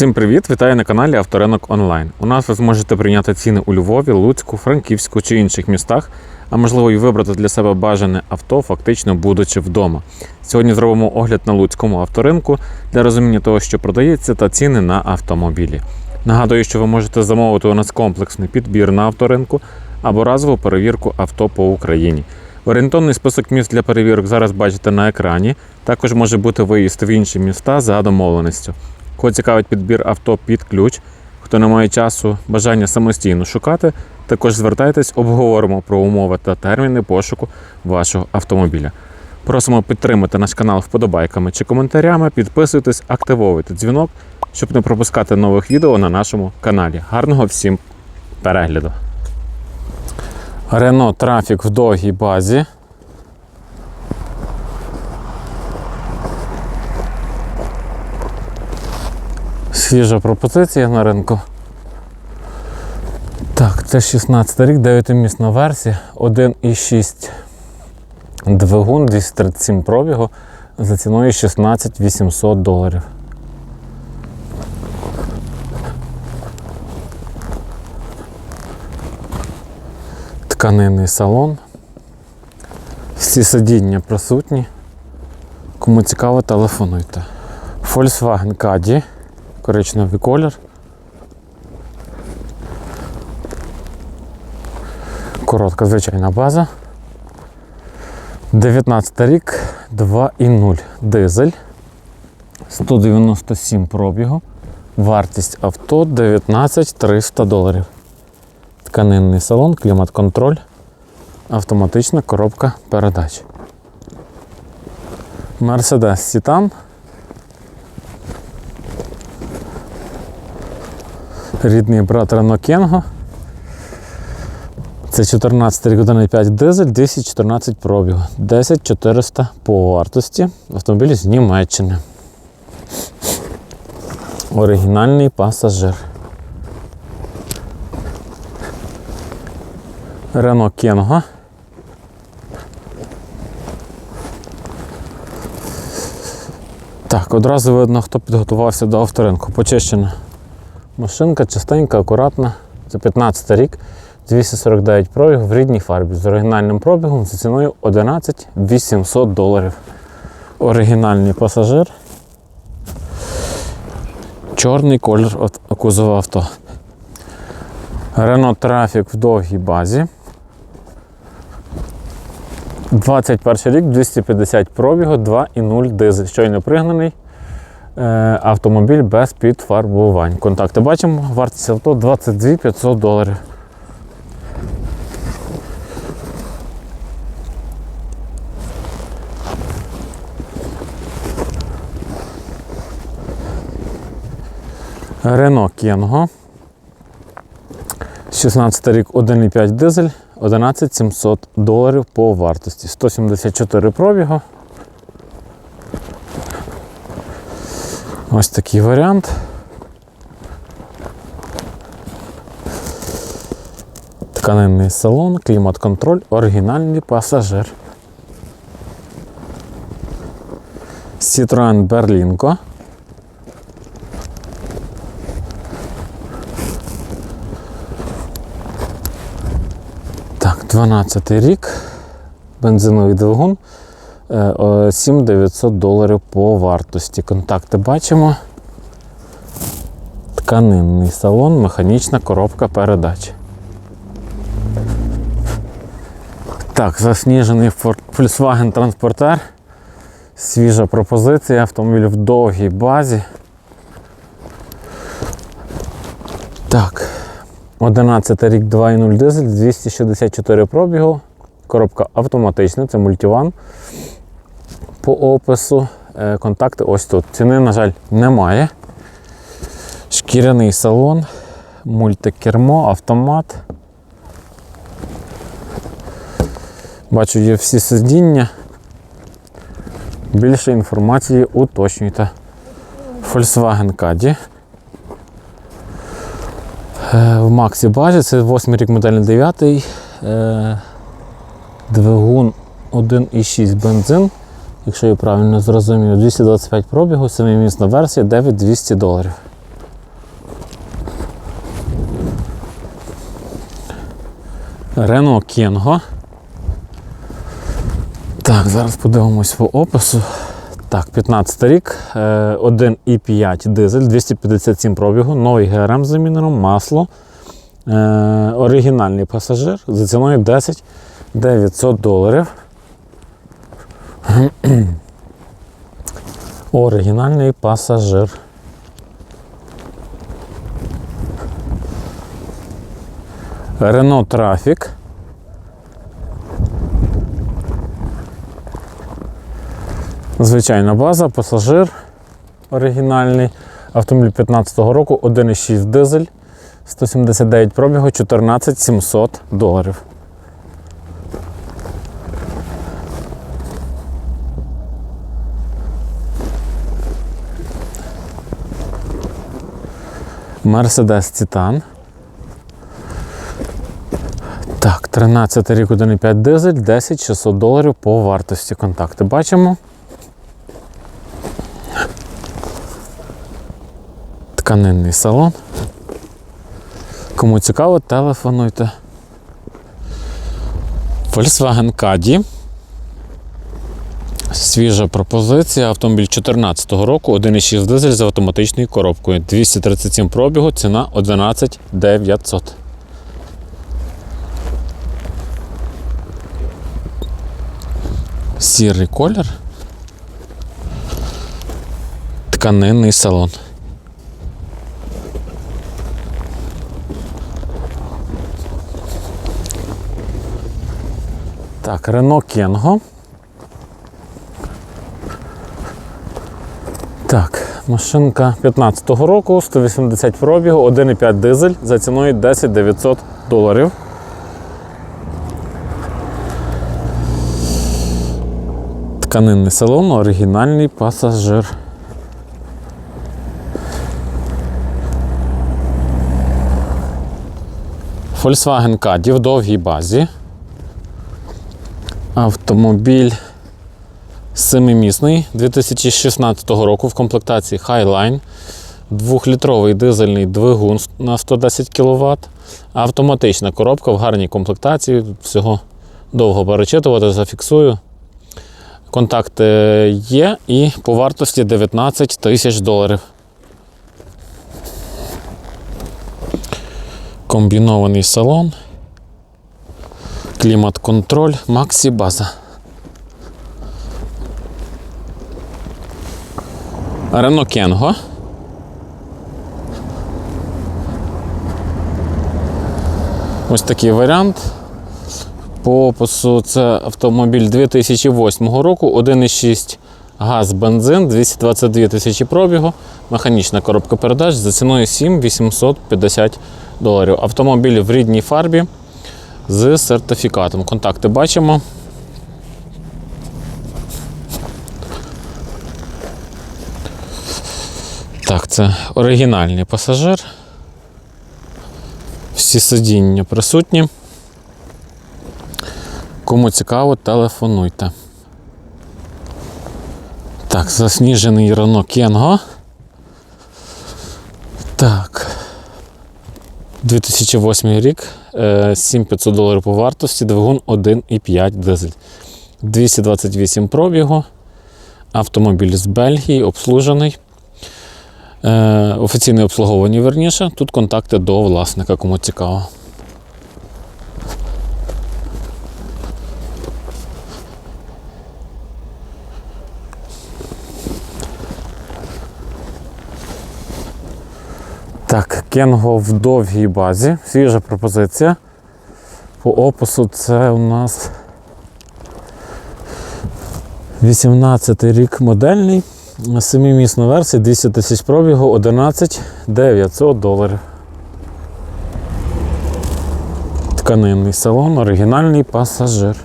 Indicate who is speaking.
Speaker 1: Всім привіт! Вітаю на каналі Авторинок Онлайн. У нас ви зможете прийняти ціни у Львові, Луцьку, Франківську чи інших містах, а можливо і вибрати для себе бажане авто, фактично будучи вдома. Сьогодні зробимо огляд на Луцькому авторинку для розуміння того, що продається, та ціни на автомобілі. Нагадую, що ви можете замовити у нас комплексний підбір на авторинку або разову перевірку авто по Україні. Орієнтовний список міст для перевірок зараз бачите на екрані. Також може бути виїзд в інші міста за домовленістю. Кого цікавить підбір авто під ключ, хто не має часу, бажання самостійно шукати, також звертайтесь, обговоримо про умови та терміни пошуку вашого автомобіля. Просимо підтримати наш канал вподобайками чи коментарями, підписуйтесь, активовуйте дзвінок, щоб не пропускати нових відео на нашому каналі. Гарного всім перегляду! Рено Трафік в довгій базі. Свіжа пропозиція на ринку. Так, це 16 рік, 9-місна версія, 1,6 двигун, 237 пробігу за ціною 16 800 доларів. Тканинний салон. Всі сидіння присутні. Кому цікаво, телефонуйте. Volkswagen Caddy коричневий колір. Коротка звичайна база. 19 рік, 2,0 дизель. 197 пробігу. Вартість авто 19 300 доларів. Тканинний салон, клімат-контроль, автоматична коробка передач. Mercedes Citan рідний брат Renault Kengo. Це 14 рік 1,5 дизель, 214 пробігу, 10400 по вартості. Автомобіль з Німеччини. Оригінальний пасажир. Renault Kengo. Так, одразу видно, хто підготувався до авторинку. Почищена Машинка чистенька, акуратна. Це 15 рік, 249 пробіг в рідній фарбі з оригінальним пробігом за ціною 11 800 доларів. Оригінальний пасажир. Чорний колір кузова авто. Renault Trafic в довгій базі. 21 рік, 250 пробігу, 2,0 дизель. Щойно пригнаний. Е, автомобіль без підфарбувань. Контакти бачимо, вартість авто 22 500 доларів. Рено Кенго. 16 рік 1,5 дизель, 11 700 доларів по вартості. 174 пробігу. Ось такий варіант. Тканинний салон, клімат-контроль, оригінальний пасажир. Citroen Berlingo. Так, 12 рік. Бензиновий двигун. 7900 доларів по вартості. Контакти бачимо. Тканинний салон, механічна коробка передач. Так, засніжений Volkswagen Transporter. Свіжа пропозиція, автомобіль в довгій базі. Так, 11 рік 2.0 дизель, 264 пробігу. Коробка автоматична, це мультиван по опису. Е, контакти ось тут. Ціни, на жаль, немає. Шкіряний салон, мультикермо, автомат. Бачу, є всі сидіння. Більше інформації уточнюйте. Volkswagen Caddy. Е, В Максі базі, це 8 рік модель 9. Двигун 1,6 бензин якщо я правильно зрозумів, 225 пробігу, 7-місна версія 9200 доларів. Рено Кінго. Так, зараз подивимось по опису. Так, 15 рік, е, 1,5 дизель, 257 пробігу, новий ГРМ з замінером, масло. Е, оригінальний пасажир за ціною 10 900 доларів. Оригінальний пасажир. Renault Trafic. Звичайна база, пасажир оригінальний. Автомобіль 15-го року, 1,6 дизель, 179 пробігу, 14 700 доларів. Mercedes Titan. Так, 13 рік 1,5 дизель, 10 600 доларів по вартості контакти. Бачимо. Тканинний салон. Кому цікаво, телефонуйте. Volkswagen Caddy. Свіжа пропозиція. Автомобіль 2014 року, 1,6 дизель з автоматичною коробкою. 237 пробігу, ціна 11 900. Сірий колір. Тканинний салон. Так, Renault Кенго. Так, машинка 15-го року, 180 пробігу, 1,5 дизель за ціною 10 900 доларів. Тканинний салон, оригінальний пасажир. Volkswagen Caddy в довгій базі. Автомобіль семимісний 2016 року в комплектації Highline. Двохлітровий дизельний двигун на 110 кВт. Автоматична коробка в гарній комплектації. Всього довго перечитувати, зафіксую. Контакти є і по вартості 19 тисяч доларів. Комбінований салон. Клімат-контроль, Максі база. Рено Кенго. Ось такий варіант. По опису це автомобіль 2008 року, 1,6 газ, бензин, 222 тисячі пробігу, механічна коробка передач за ціною 7 850 доларів. Автомобіль в рідній фарбі з сертифікатом. Контакти бачимо. Так, це оригінальний пасажир. Всі сидіння присутні. Кому цікаво, телефонуйте. Так, засніжений Renault Кенго. Так. 2008 рік, е, 7500 доларів по вартості, двигун 1,5 дизель. 228 пробігу. Автомобіль з Бельгії, обслужений. Е, Офіційне обслуговування верніше. Тут контакти до власника, кому цікаво. Так, Кенго в довгій базі. Свіжа пропозиція. По опису це у нас 18 рік модельний. Семимісна версія, 200 тисяч пробігу, 11 900 доларів. Тканинний салон, оригінальний пасажир.